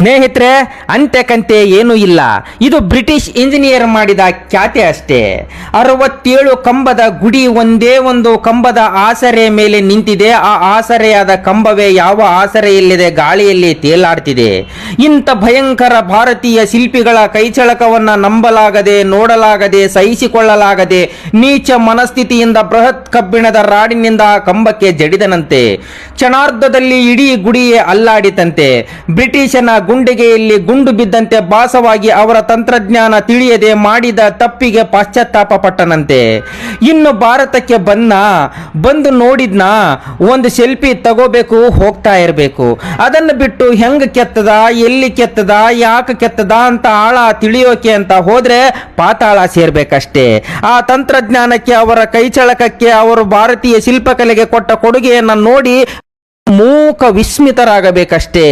ಸ್ನೇಹಿತರೆ ಅಂತೆ ಕಂತೆ ಏನೂ ಇಲ್ಲ. ಇದು ಬ್ರಿಟಿಷ್ ಇಂಜಿನಿಯರ್ ಮಾಡಿದ ಖ್ಯಾತೆ ಅಷ್ಟೇ. ಅರವತ್ತೇಳು ಕಂಬದ ಗುಡಿ ಒಂದೇ ಒಂದು ಕಂಬದ ಆಸರೆ ಮೇಲೆ ನಿಂತಿದೆ. ಆ ಆಸರೆಯಾದ ಕಂಬವೇ ಯಾವ ಆಸರೆಯಲ್ಲಿದೆ, ಗಾಳಿಯಲ್ಲಿ ತೇಲಾಡ್ತಿದೆ. ಇಂಥ ಭಯಂಕರ ಭಾರತೀಯ ಶಿಲ್ಪಿಗಳ ಕೈಚಳಕವನ್ನು ನಂಬಲಾಗದೆ, ನೋಡಲಾಗದೆ, ಸಹಿಸಿಕೊಳ್ಳಲಾಗದೆ, ನೀಚ ಮನಸ್ಥಿತಿಯಿಂದ ಬೃಹತ್ ಕಬ್ಬಿಣದ ರಾಡಿನಿಂದ ಕಂಬಕ್ಕೆ ಜಡಿದನಂತೆ. ಕ್ಷಣಾರ್ಧದಲ್ಲಿ ಇಡೀ ಗುಡಿಯೇ ಅಲ್ಲಾಡಿತಂತೆ. ಬ್ರಿಟಿಷನ ಗುಂಡಿಗೆಯಲ್ಲಿ ಗುಂಡು ಬಿದ್ದಂತೆ ಭಾಸವಾಗಿ ಅವರ ತಂತ್ರಜ್ಞಾನ ತಿಳಿಯದೆ ಮಾಡಿದ ತಪ್ಪಿಗೆ ಪಶ್ಚಾತ್ತಾಪ ಪಟ್ಟನಂತೆ. ಇನ್ನು ಭಾರತಕ್ಕೆ ಬಂದ ಬಂದು ನೋಡಿದ್ನ, ಒಂದು ಸೆಲ್ಫಿ ತಗೋಬೇಕು, ಹೋಗ್ತಾ ಇರಬೇಕು. ಅದನ್ನು ಬಿಟ್ಟು ಹೆಂಗೆ ಕೆತ್ತದ, ಎಲ್ಲಿ ಕೆತ್ತದ, ಯಾಕೆ ಕೆತ್ತದ ಅಂತ ಆಳ ತಿಳಿಯೋಕೆ ಅಂತ ಹೋದರೆ ಪಾತಾಳ ಸೇರ್ಬೇಕಷ್ಟೇ. ಆ ತಂತ್ರಜ್ಞಾನಕ್ಕೆ, ಅವರ ಕೈಚಳಕಕ್ಕೆ, ಅವರು ಭಾರತೀಯ ಶಿಲ್ಪಕಲೆಗೆ ಕೊಟ್ಟ ಕೊಡುಗೆಯನ್ನು ನೋಡಿ ಮೂಕ ವಿಸ್ಮಿತರಾಗಬೇಕಷ್ಟೇ.